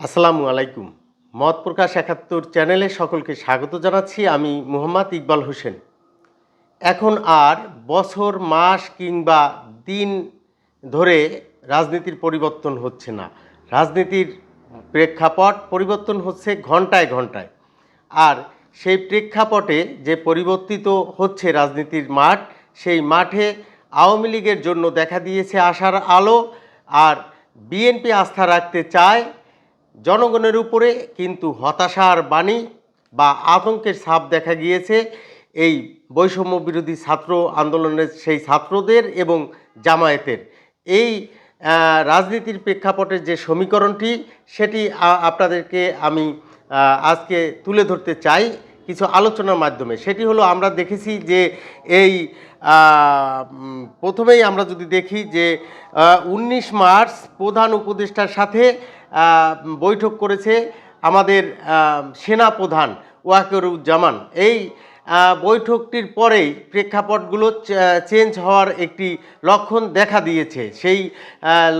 আসসালামু আলাইকুম। মত প্রকাশ একাত্তর চ্যানেলে সকলকে স্বাগত জানাচ্ছি। আমি মোহাম্মদ ইকবাল হোসেন। এখন আর বছর, মাস কিংবা দিন ধরে রাজনীতির পরিবর্তন হচ্ছে না। রাজনীতির প্রেক্ষাপট পরিবর্তন হচ্ছে ঘন্টায় ঘন্টায়। আর সেই প্রেক্ষাপটে যে পরিবর্তিত হচ্ছে রাজনীতির মাঠ, সেই মাঠে আওয়ামী লীগের জন্য দেখা দিয়েছে আশার আলো। আর বিএনপি আস্থা রাখতে চায় জনগণের উপরে কিন্তু হতাশার বাণী বা আতঙ্কের ছাপ দেখা গিয়েছে। এই বৈষম্য বিরোধী ছাত্র আন্দোলনের সেই ছাত্রদের এবং জামায়াতের। এই রাজনীতির প্রেক্ষাপটের যে সমীকরণটি, সেটি আপনাদেরকে আমি আজকে তুলে ধরতে চাই কিছু আলোচনার মাধ্যমে। সেটি হলো আমরা দেখেছি যে এই প্রথমেই আমরা যদি দেখি যে উনিশ মার্চ প্রধান উপদেষ্টার সাথে বৈঠক করেছে আমাদের সেনাপ্রধান সেনা প্রধান ওয়াকেরুজ্জামান এই বৈঠকটির পরেই প্রেক্ষাপটগুলো চেঞ্জ হওয়ার একটি লক্ষণ দেখা দিয়েছে। সেই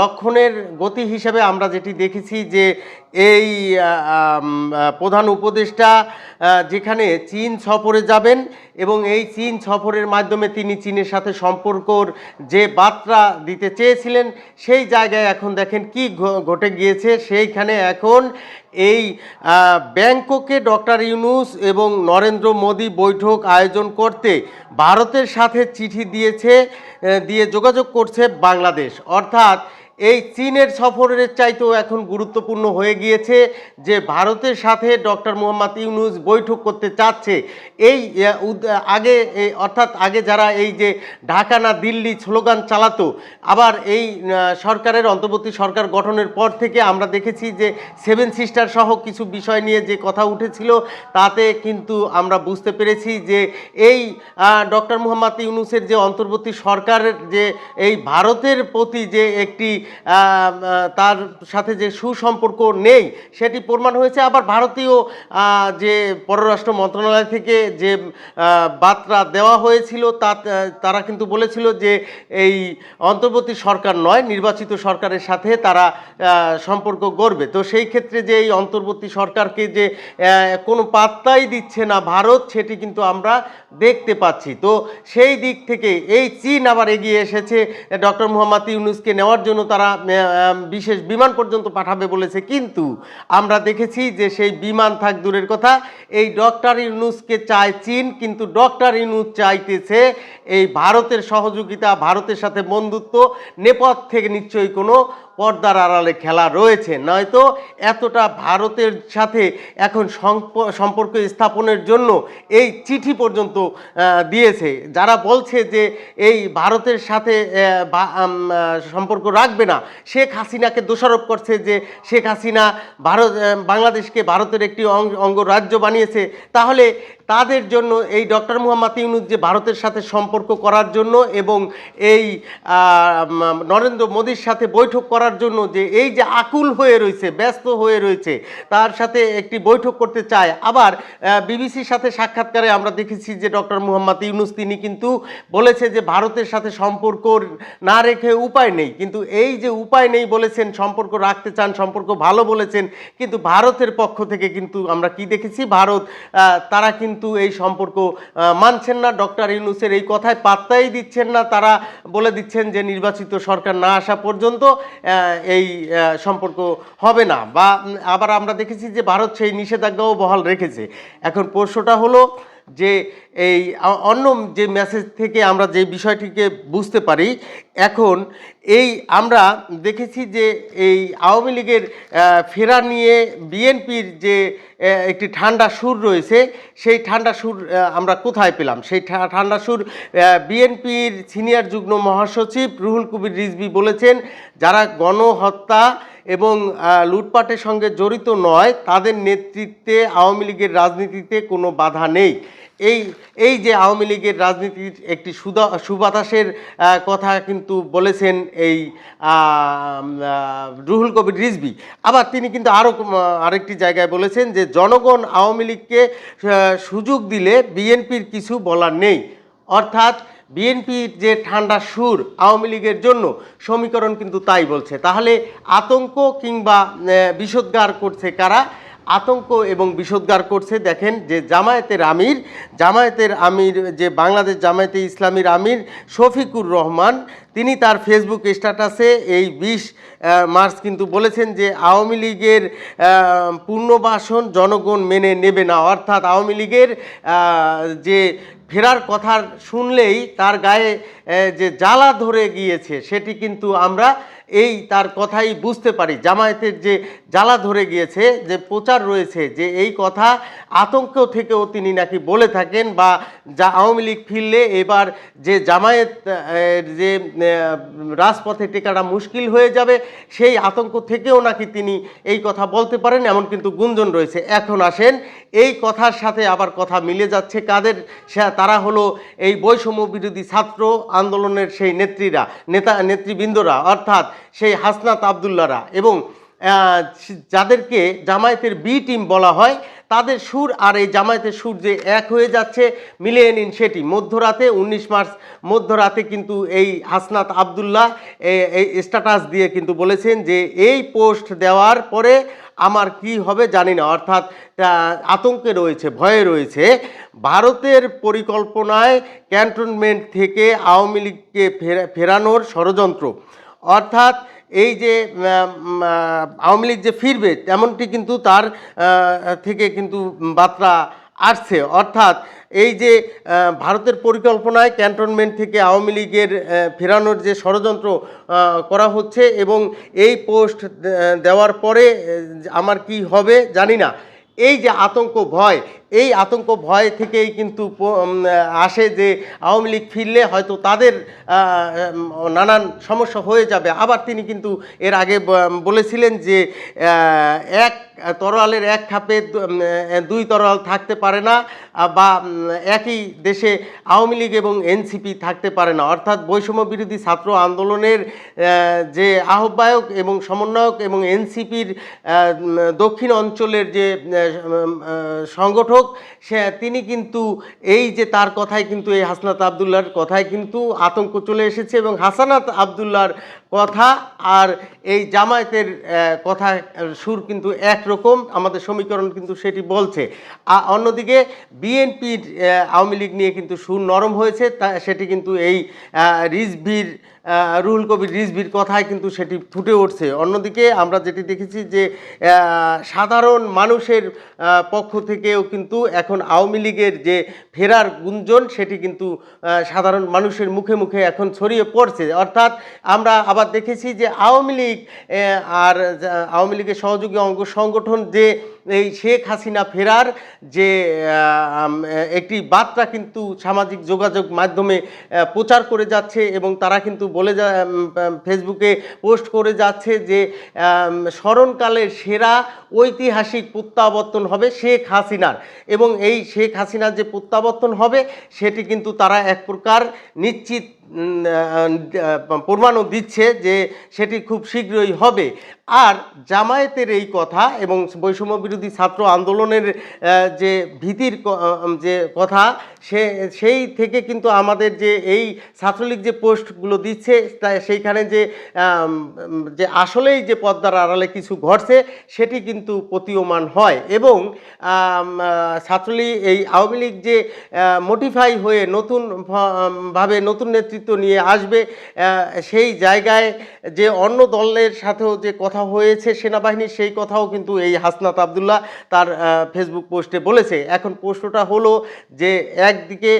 লক্ষণের গতি হিসেবে আমরা যেটি দেখেছি যে এই প্রধান উপদেষ্টা যেখানে চীন সফরে যাবেন এবং এই চীন সফরের মাধ্যমে তিনি চীনের সাথে সম্পর্কর যে বার্তা দিতে চেয়েছিলেন, সেই জায়গায় এখন দেখেন কি ঘটে গিয়েছে। সেইখানে এখন এই ব্যাংককে ডক্টর ইউনুস এবং নরেন্দ্র মোদী বৈঠক আয়োজন করতে ভারতের সাথে চিঠি দিয়েছে দিয়ে যোগাযোগ করছে বাংলাদেশ। অর্থাৎ এই চীনের সফরের চাইতেও এখন গুরুত্বপূর্ণ হয়ে গিয়েছে যে ভারতের সাথে ডক্টর মোহাম্মদ ইউনুস বৈঠক করতে চাচ্ছে। এই আগে অর্থাৎ আগে যারা এই যে ঢাকা না দিল্লি স্লোগান চালাতো, আবার এই সরকারের, অন্তর্বর্তী সরকার গঠনের পর থেকে আমরা দেখেছি যে সেভেন সিস্টার সহ কিছু বিষয় নিয়ে যে কথা উঠেছিল, তাতে কিন্তু আমরা বুঝতে পেরেছি যে এই ডক্টর মোহাম্মদ ইউনুসের যে অন্তর্বর্তী সরকারের যে এই ভারতের প্রতি যে একটি তার সাথে যে সুসম্পর্ক নেই, সেটি প্রমাণ হয়েছে। আবার ভারতীয় যে পররাষ্ট্র মন্ত্রণালয় থেকে যে বার্তা দেওয়া হয়েছিল তা তারা কিন্তু বলেছিল যে, এই অন্তর্বর্তী সরকার নয়, নির্বাচিত সরকারের সাথে তারা সম্পর্ক গড়বে। তো সেই ক্ষেত্রে যে এই অন্তর্বর্তী সরকারকে যে কোনো পাত্তাই দিচ্ছে না ভারত, সেটি কিন্তু আমরা দেখতে পাচ্ছি। তো সেই দিক থেকে এই চীন আবার এগিয়ে এসেছে ডক্টর মোহাম্মদ ইউনুসকে নেওয়ার জন্য। তারা বিশেষ বিমান পর্যন্ত পাঠাবে বলেছে। কিন্তু আমরা দেখেছি যে সেই বিমান থাক দূরের কথা, এই ডক্টর ইউনুসকে চায় চীন, কিন্তু ডক্টর ইউনুস চাইতেছে এই ভারতের সহযোগিতা, ভারতের সাথে বন্ধুত্ব নেপথ থেকে নিশ্চয়ই কোনো পর্দার আড়ালে খেলা রয়েছে। নয়তো এতটা ভারতের সাথে এখন সম্পর্ক স্থাপনের জন্য এই চিঠি পর্যন্ত দিয়েছে। যারা বলছে যে এই ভারতের সাথে সম্পর্ক রাখবে না, শেখ হাসিনাকে দোষারোপ করছে যে শেখ হাসিনা ভারত বাংলাদেশকে ভারতের একটি অঙ্গ অঙ্গরাজ্য বানিয়েছে, তাহলে তাদের জন্য এই ডক্টর মুহাম্মদ ইউনুস যে ভারতের সাথে সম্পর্ক করার জন্য এবং এই নরেন্দ্র মোদীর সাথে বৈঠক করার জন্য যে এই যে আকুল হয়ে রয়েছে, ব্যস্ত হয়ে রয়েছে, তার সাথে একটি বৈঠক করতে চায়। আবার বিবিসির সাথে সাক্ষাৎকারে আমরা দেখেছি যে ডক্টর মুহাম্মদ ইউনুস, তিনি কিন্তু বলেছে যে ভারতের সাথে সম্পর্ক না রেখে উপায় নেই। কিন্তু এই যে উপায় নেই বলেছেন, সম্পর্ক রাখতে চান, সম্পর্ক ভালো বলেছেন, কিন্তু ভারতের পক্ষ থেকে কিন্তু আমরা কি দেখেছি? ভারত তারা কিন্তু এই সম্পর্ক মানছেন না। ডক্টর ইউনুসের এই কথায় পাত্তাই দিচ্ছেন না। তারা বলে দিচ্ছেন যে নির্বাচিত সরকার না আসা পর্যন্ত এই সম্পর্ক হবে না। বা আবার আমরা দেখেছি যে ভারত সেই নিষেধাজ্ঞাও বহাল রেখেছে। এখন প্রশ্নটা হলো যে এই অন্য যে মেসেজ থেকে আমরা যে বিষয়টিকে বুঝতে পারি, এখন এই আমরা দেখেছি যে এই আওয়ামী লীগের ফেরা নিয়ে বিএনপির যে একটি ঠান্ডা সুর রয়েছে, সেই ঠান্ডা সুর আমরা কোথায় পেলাম? সেই ঠান্ডা সুর বিএনপির সিনিয়র যুগ্ম মহাসচিব রুহুল কবির রিজভি বলেছেন, যারা গণহত্যা এবং লুটপাটের সঙ্গে জড়িত নয়, তাদের নেতৃত্বে আওয়ামী লীগের রাজনীতিতে কোনো বাধা নেই। এই এই যে আওয়ামী লীগের রাজনীতির একটি সুদা, সুবাতাসের কথা কিন্তু বলেছেন এই রুহুল কবির রিজভি। আবার তিনি কিন্তু আরও আরেকটি জায়গায় বলেছেন যে জনগণ আওয়ামী লীগকে সুযোগ দিলে বিএনপির কিছু বলার নেই। অর্থাৎ বিএনপির যে ঠান্ডা সুর আওয়ামী লীগের জন্য, সমীকরণ কিন্তু তাই বলছে। তাহলে আতঙ্ক কিংবা বিষোদ্গার করছে কারা? আতঙ্ক এবং বিষোদ্গার করছে। দেখেন যে জামায়াতের আমির জামায়াতের আমির যে বাংলাদেশ জামায়াতে ইসলামীর আমির শফিকুর রহমান তিনি তার ফেসবুক স্ট্যাটাসে এই বিশ মার্চ কিন্তু বলেছেন যে আওয়ামী লীগের আহ, পুনর্বাসন জনগণ মেনে নেবে না। অর্থাৎ আওয়ামী লীগের যে ফেরার কথা শুনলেই তার গায়ে যে জ্বালা ধরে গিয়েছে সেটি কিন্তু আমরা এই তার কথাই বুঝতে পারি। জামায়াতের যে জ্বালা ধরে গিয়েছে, যে প্রচার রয়েছে, যে এই কথা আতঙ্ক থেকেও তিনি নাকি বলে থাকেন বা যা আওয়ামী লীগ ফিরলে এবার যে জামায়াত যে রাজপথে টেকাটা মুশকিল হয়ে যাবে, সেই আতঙ্ক থেকেও নাকি তিনি এই কথা বলতে পারেন, এমন কিন্তু গুঞ্জন রয়েছে। এখন আসেন, এই কথার সাথে আবার কথা মিলে যাচ্ছে কাদের? তারা হলো এই বৈষম্য বিরোধী ছাত্র আন্দোলনের সেই নেত্রীরা, নেতা, নেতৃবৃন্দরা। অর্থাৎ সেই হাসনাত আবদুল্লারা এবং যাদেরকে জামায়াতের বি টিম বলা হয়, তাদের সুর আর এই জামায়াতের সুর যে এক হয়ে যাচ্ছে, মিলিয়ে নিন সেটি। মধ্যরাতে, উনিশ মার্চ, মধ্যরাতে কিন্তু এই হাসনাত আবদুল্লাহ এই স্ট্যাটাস দিয়ে কিন্তু বলেছেন যে এই পোস্ট দেওয়ার পরে আমার কি হবে জানি না। অর্থাৎ আতঙ্কে রয়েছে, ভয়ে রয়েছে। ভারতের পরিকল্পনায় ক্যান্টনমেন্ট থেকে আওয়ামী লীগকে ফেরানোর ষড়যন্ত্র। অর্থাৎ এই যে আওয়ামী লীগ যে ফিরবে, তেমনটি কিন্তু তার থেকে কিন্তু বার্তা আসছে। অর্থাৎ এই যে ভারতের পরিকল্পনায় ক্যান্টনমেন্ট থেকে আওয়ামী লীগের ফেরানোর যে ষড়যন্ত্র করা হচ্ছে এবং এই পোস্ট দেওয়ার পরে আমার কি হবে জানি না। এই যে আতঙ্ক, ভয় এই আতঙ্ক ভয় থেকেই কিন্তু আসে যে আওয়ামী লীগ ফিরলে হয়তো তাদের নানান সমস্যা হয়ে যাবে। আবার তিনি কিন্তু এর আগে বলেছিলেন যে এক তরোয়ালের এক খাপে দুই তরোয়াল থাকতে পারে না বা একই দেশে আওয়ামী লীগ এবং এনসিপি থাকতে পারে না। অর্থাৎ বৈষম্য বিরোধী ছাত্র আন্দোলনের যে আহ্বায়ক এবং সমন্বয়ক এবং এনসিপির দক্ষিণ অঞ্চলের যে আহ, সংগঠক সে, তিনি কিন্তু এই যে তার কথায় কিন্তু এই হাসনাত আবদুল্লার কথায় কিন্তু আতঙ্ক চলে এসেছে এবং হাসানাত আবদুল্লার কথা আর এই জামায়াতের কথা সুর কিন্তু একরকম। আমাদের সমীকরণ কিন্তু সেটি বলছে। আ- অন্যদিকে বিএনপির আওয়ামী লীগ নিয়ে কিন্তু সুর নরম হয়েছে। তা, সেটি কিন্তু এই রিজভির রুহুল কবির রিজভির কথায় কিন্তু সেটি ফুটে উঠছে। অন্যদিকে আমরা যেটি দেখেছি যে সাধারণ মানুষের পক্ষ থেকেও কিন্তু এখন আওয়ামী লীগের যে ফেরার গুঞ্জন, সেটি কিন্তু সাধারণ মানুষের মুখে মুখে এখন ছড়িয়ে পড়ছে। অর্থাৎ আমরা আবার দেখেছি যে আওয়ামী লীগ আর আওয়ামী লীগের সহযোগী অঙ্গ সংগঠন যে এই শেখ হাসিনা ফেরার যে একটি বার্তা কিন্তু সামাজিক যোগাযোগ মাধ্যমে প্রচার করে যাচ্ছে এবং তারা কিন্তু বলে যা ফেসবুকে পোস্ট করে যাচ্ছে যে স্মরণকালের সেরা ঐতিহাসিক প্রত্যাবর্তন হবে শেখ হাসিনার। এবং এই শেখ হাসিনার যে প্রত্যাবর্তন হবে, সেটি কিন্তু তারা এক প্রকার নিশ্চিত প্রমাণও দিচ্ছে যে, সেটি খুব শীঘ্রই হবে। আর জামায়াতের এই কথা এবং বৈষম্য বিরোধী ছাত্র আন্দোলনের যে ভীতির যে কথা, সে, সেই থেকে কিন্তু আমাদের যে এই ছাত্রলীগ যে পোস্টগুলো দিচ্ছে সেইখানে যে যে আসলেই যে পদ্মার আড়ালে কিছু ঘটছে, সেটি কিন্তু প্রতীয়মান হয় এবং ছাত্রলীগ এই আওয়ামী লীগ যে মোটিফাই হয়ে নতুন ভাবে নতুন নেতৃত্ব নিয়ে আসবে সেই জায়গায় যে অন্য দলের সাথেও যে কথা হয়েছে সেনাবাহিনীর, সেই কথাও কিন্তু এই হাসনাত আবদুল্লাহ তার ফেসবুক পোস্টে বলেছে। এখন প্রশ্নটা হলো যে একদিকে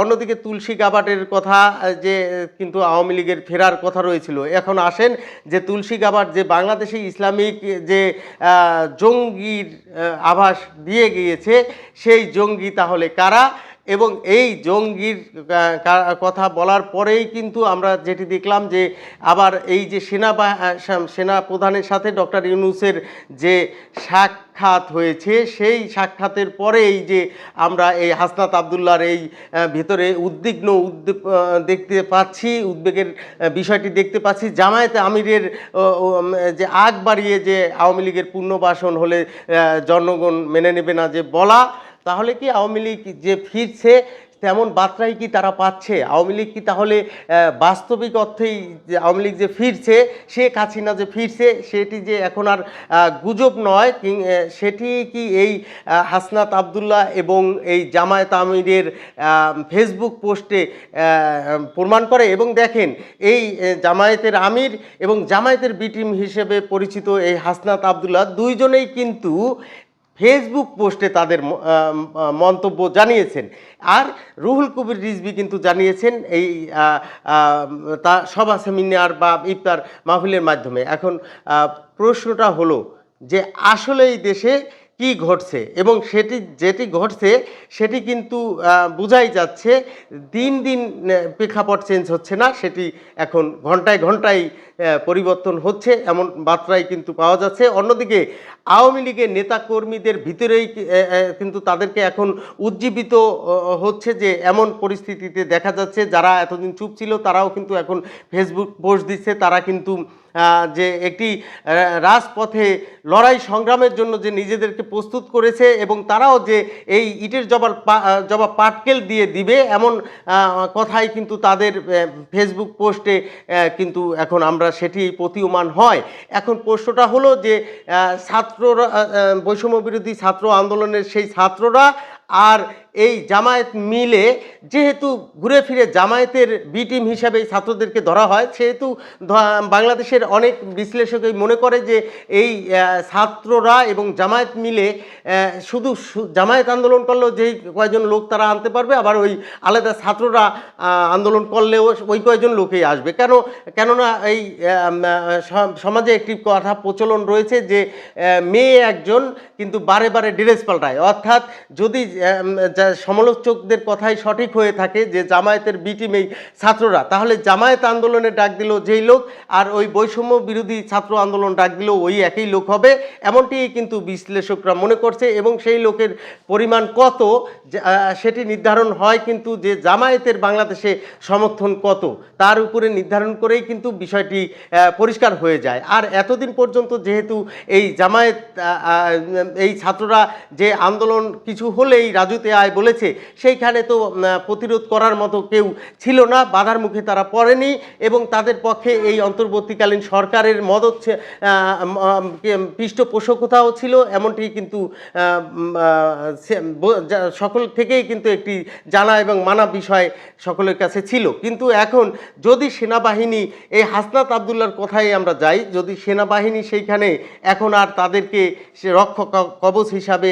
অন্যদিকে তুলসী গাবাটের কথা, যে কিন্তু আওয়ামী লীগের ফেরার কথা রয়েছিল। এখন আসেন যে তুলসী গাবাট যে বাংলাদেশে ইসলামিক যে জঙ্গির আভাস দিয়ে গিয়েছে, সেই জঙ্গি তাহলে কারা? এবং এই জঙ্গির কথা বলার পরেই কিন্তু আমরা যেটি দেখলাম যে আবার এই যে সেনা সেনা প্রধানের সাথে ডক্টর ইউনুসের যে সাক্ষাৎ হয়েছে, সেই সাক্ষাতের পরেই যে আমরা এই হাসনাত আবদুল্লার এই ভিতরে উদ্বিগ্ন উদ্বেগ দেখতে পাচ্ছি, উদ্বেগের বিষয়টি দেখতে পাচ্ছি। জামায়াতে আমিরের যে আগ বাড়িয়ে যে আওয়ামী লীগের পুনর্বাসন হলে জনগণ মেনে নেবে না যে বলা তাহলে কি আওয়ামী লীগ যে ফিরছে, তেমন বার্তাই কি তারা পাচ্ছে? আওয়ামী লীগ কি তাহলে বাস্তবিক অর্থেই আওয়ামী লীগ যে ফিরছে, শেখ হাসিনা যে ফিরছে, সেটি যে এখন আর গুজব নয়, কিং- সেটি কি এই হাসনাত আবদুল্লাহ এবং এই জামায়াত আমিরের ফেসবুক পোস্টে প্রমাণ করে? এবং দেখেন, এই জামায়াতের আমির এবং জামায়াতের বিটিম হিসেবে পরিচিত এই হাসনাত আবদুল্লাহ দুইজনেই কিন্তু ফেসবুক পোস্টে তাদের মন্তব্য জানিয়েছেন। আর রুহুল কবির রিজভি কিন্তু জানিয়েছেন এই তা সভা সেমিনার বা ইফতার মাহফিলের মাধ্যমে। এখন প্রশ্নটা হলো যে আসলে এই দেশে কি ঘটছে এবং সেটি, যেটি ঘটছে, সেটি কিন্তু বোঝাই যাচ্ছে, দিন দিন প্রেক্ষাপট চেঞ্জ হচ্ছে না, সেটি এখন ঘন্টায় ঘন্টায় পরিবর্তন হচ্ছে, এমন মাত্রায় কিন্তু পাওয়া যাচ্ছে। অন্যদিকে, আওয়ামী লীগের নেতাকর্মীদের ভিতরেই কিন্তু তাদেরকে এখন উজ্জীবিত হচ্ছে যে, এমন পরিস্থিতিতে দেখা যাচ্ছে, যারা এতদিন চুপ ছিল, তারাও কিন্তু এখন ফেসবুক পোস্ট দিচ্ছে, তারা কিন্তু যে একটি রাজপথে লড়াই সংগ্রামের জন্য যে নিজেদেরকে প্রস্তুত করেছে এবং তারাও যে এই ইটের পা- আহ, পাটকেল দিয়ে দিবে এমন কথাই কিন্তু তাদের ফেসবুক পোস্টে কিন্তু এখন আমরা সেটি প্রতীয়মান হয়। এখন প্রশ্নটা হলো যে ছাত্ররা বৈষম্য বিরোধী ছাত্র আন্দোলনের সেই ছাত্ররা আর এই জামায়াত মিলে যেহেতু ঘুরে ফিরে জামায়াতের বি টিম হিসাবে ছাত্রদেরকে ধরা হয়, সেহেতু বাংলাদেশের অনেক বিশ্লেষকই মনে করে যে এই ছাত্ররা এবং জামায়াত মিলে শুধু জামায়াত আন্দোলন করলেও যেই কয়েকজন লোক তারা আনতে পারবে, আবার ওই আলাদা ছাত্ররা আন্দোলন করলেও ওই কয়েকজন লোকেই আসবে। কেন, কেননা এই সমাজে একটি কথা প্রচলন রয়েছে যে মেয়ে একজন কিন্তু বারে বারে ড্রেস পাল্টায়। অর্থাৎ যদি যা সমালোচকদের কথাই সঠিক হয়ে থাকে যে জামায়াতের বি টিম এই ছাত্ররা। তাহলে জামায়াত আন্দোলনে ডাক দিল যেই লোক, আর ওই বৈষম্য বিরোধী ছাত্র আন্দোলন ডাক দিল ওই একই লোক হবে, এমনটি কিন্তু বিশ্লেষকরা মনে করছে এবং সেই লোকের পরিমাণ কত সেটি নির্ধারণ হয় কিন্তু যে জামায়াতের বাংলাদেশে সমর্থন কত, তার উপরে নির্ধারণ করেই কিন্তু বিষয়টি পরিষ্কার হয়ে যায়। আর এতদিন পর্যন্ত যেহেতু এই জামায়াত এই ছাত্ররা যে আন্দোলন কিছু হলেই রাজুতে আয় বলেছে, সেইখানে তো প্রতিরোধ করার মতো কেউ ছিল না, বাধার মুখে তারা পড়েনি এবং তাদের পক্ষে এই অন্তর্বর্তীকালীন সরকারের মদত পৃষ্ঠপোষকতাও ছিল, এমনটি কিন্তু সকল থেকেই কিন্তু একটি জানা এবং মানা বিষয় সকলের কাছে ছিল। কিন্তু এখন যদি সেনাবাহিনী, এই হাসনাত আবদুল্লার কথাই আমরা যাই, যদি সেনাবাহিনী সেইখানে এখন আর তাদেরকে সে রক্ষক কবচ হিসাবে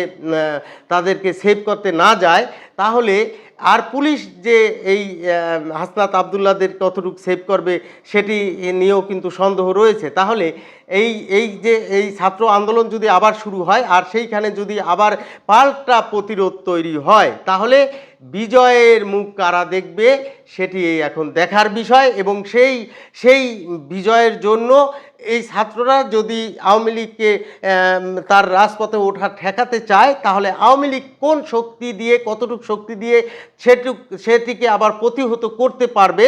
তাদেরকে সেভ করতে না যায় যায় তাহলে আর পুলিশ যে এই হাসনাত আবদুল্লাদের কতটুকু সেভ করবে সেটি নিয়েও কিন্তু সন্দেহ রয়েছে। তাহলে এই এই যে এই ছাত্র আন্দোলন যদি আবার শুরু হয় আর সেইখানে যদি আবার পাল্টা প্রতিরোধ তৈরি হয়, তাহলে বিজয়ের মুখ কারা দেখবে সেটি এখন দেখার বিষয় এবং সেই সেই বিজয়ের জন্য এই ছাত্ররা যদি আওয়ামী লীগকে তার রাজপথে ওঠা ঠেকাতে চায়, তাহলে আওয়ামী লীগ কোন শক্তি দিয়ে কতটুকু শক্তি দিয়ে সেটু সেটিকে আবার প্রতিহত করতে পারবে,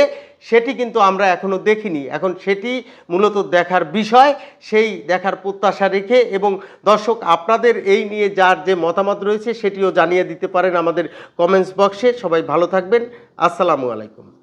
সেটি কিন্তু আমরা এখনও দেখিনি। এখন সেটি মূলত দেখার বিষয়, সেই দেখার প্রত্যাশা রেখে এবং দর্শক, আপনাদের এই নিয়ে যার যে মতামত রয়েছে, সেটিও জানিয়ে দিতে পারেন আমাদের কমেন্টস বক্সে সবাই ভালো থাকবেন। আসসালামু আলাইকুম।